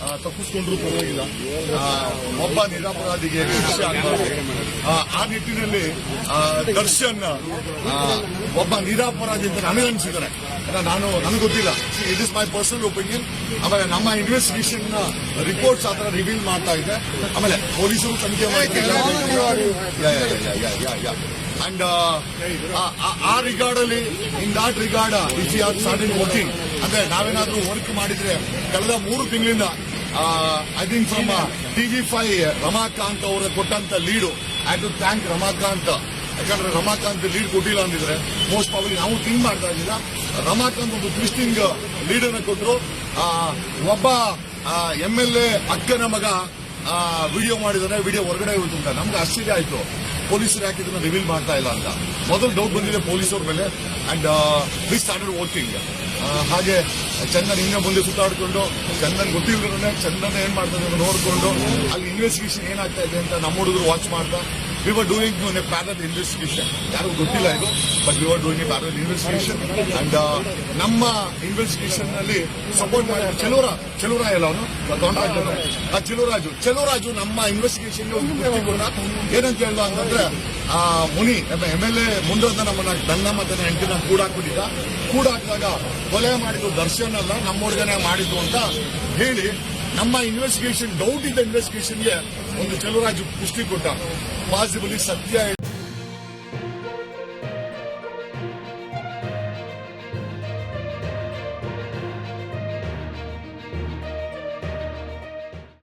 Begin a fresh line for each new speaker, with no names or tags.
ತಪ್ಪಿಸ್ಕೊಂಡ್ರು ಪರವಾಗಿಲ್ಲ. ಒಬ್ಬ ನಿರಾಪರಾಧಿಗೆ ಶಿಕ್ಷೆ ಆಗಬಾರ್ದು. ಆ, ನಿಟ್ಟಿನಲ್ಲಿ ದರ್ಶನ್ ಒಬ್ಬ ನಿರಾಪರಾಧಿ ಅಂತ ನನಗೆ ಅನಿಸಿದ್ದಾರೆ. ನಾನು ನನಗೆ ಗೊತ್ತಿಲ್ಲ. It is my personal opinion ಆಮೇಲೆ ನಮ್ಮ ಇನ್ವೆಸ್ಟಿಗೇಷನ್ ರಿಪೋರ್ಟ್ಸ್ ಆ ಥರ ರಿವೀಲ್ ಮಾಡ್ತಾ ಇದೆ. ಆಮೇಲೆ ಪೊಲೀಸರು ತನಿಖೆ ಮಾಡ್ತಿಲ್ಲ ಅಂಡ್ ಆ ರಿಗಾರ್ಡ್ ಅಲ್ಲಿ in that regard you are starting working ಅಂದ್ರೆ ನಾವೇನಾದ್ರೂ ವರ್ಕ್ ಮಾಡಿದ್ರೆ ಕಳೆದ ಮೂರು ತಿಂಗಳಿಂದ I think from T G five Ramakant ಅವರ ಕೊಟ್ಟಂತ lead I to thank Ramakanth. ಯಾಕಂದ್ರೆ ರಮಾಕಾಂತ್ ಲೀಡ್ ಕೊಟ್ಟಿಲ್ಲ ಅಂದಿದ್ರೆ ಮೋಸ್ಟ್ ಪ್ರಾಬ್ಲಿ ನಾವು ಥಿಂಕ್ ಮಾಡ್ತಾ ಇದ್ದಿಲ್ಲ. ರಮಾಕಾಂತ್ ಒಂದು ಟ್ವಿಸ್ಟಿಂಗ್ ಲೀಡ್ ಅನ್ನ ಕೊಟ್ಟರು ಒಬ್ಬ ಎಂ ಎಲ್ ಎ ಅಕ್ಕನ ಮಗ ವಿಡಿಯೋ ಮಾಡಿದರೆ ವಿಡಿಯೋ ಹೊರಗಡೆ ಹೋಯ್ತು ಅಂತ. ನಮ್ಗೆ ಆಶ್ಚರ್ಯ ಆಯ್ತು. ಪೊಲೀಸರು ಯಾಕೆ ಇದನ್ನ ರಿವೀಲ್ ಮಾಡ್ತಾ ಇಲ್ಲ ಅಂತ. ಮೊದಲು ಡೌಟ್ ಬಂದಿದೆ ಪೊಲೀಸರ ಮೇಲೆ ಅಂಡ್ ವಿ ಸ್ಟಾರ್ಟೆಡ್ ವಾಕಿಂಗ್ ಹಾಗೆ ಚಂದನ್ ಹಿಂಗೆ ಮುಂದೆ ಸುತ್ತಾಡಿಕೊಂಡು, ಚಂದನ್ ಗೊತ್ತಿಲ್ಲದ್ರೆ ಚಂದನ್ ಏನ್ ಮಾಡ್ತಾನೆ ನೋಡ್ಕೊಂಡು, ಅಲ್ಲಿ ಇನ್ವೆಸ್ಟಿಗೇಷನ್ ಏನಾಗ್ತಾ ಇದೆ ಅಂತ ನಮ್ಮ ಹುಡುಗರು ವಾಚ್ ಮಾಡ್ತಾ we were doing parallel investigation ಯಾರಿಗೂ ಗೊತ್ತಿಲ್ಲ ಇದು but we were doing parallel investigation and ನಮ್ಮ ಇನ್ವೆಸ್ಟಿಗೇಷನ್ನಲ್ಲಿ ಸಪೋರ್ಟ್ ಮಾಡಿ ಚೆಲುವರ ಚೆಲುವರಾಯ ಎಲ್ಲ ಅವನು. ಕಾಂಟ್ರಾಕ್ಟರ್ ಆ ಚೆಲುವರಾಜು ಚೆಲುವರಾಜು ನಮ್ಮ ಇನ್ವೆಸ್ಟಿಗೇಷನ್ ಏನಂತ ಹೇಳ್ದ ಅಂತಂದ್ರೆ, ಆ, ಮುನಿ ಎಂ ಎಲ್ ಎ ಮುಂದೊಂದ ನಮ್ಮನ್ನ ನನ್ನ ಮತ್ತೆ ಹೆಂಡತಿನ ಕೂಡಾಕ್ಬಿಟ್ಟಿದ್ದ. ಕೂಡಾಕಿದಾಗ ಕೊಲೆ ಮಾಡಿದ್ದು ದರ್ಶನ್ ಅಲ್ಲ ನಮ್ಮ ಹುಡುಗನೇ ಮಾಡಿದ್ದು ಅಂತ ಹೇಳಿ ನಮ್ಮ ಇನ್ವೆಸ್ಟಿಗೇಷನ್ ಡೌಟ್ ಇದ್ದ ಇನ್ವೆಸ್ಟಿಗೇಷನ್ಗೆ ಒಂದು ಚೆಲುವರಾಜು ಪುಷ್ಟಿ ಕೊಟ್ಟ. ಪಾಸಿಬಲಿ ಸತ್ಯ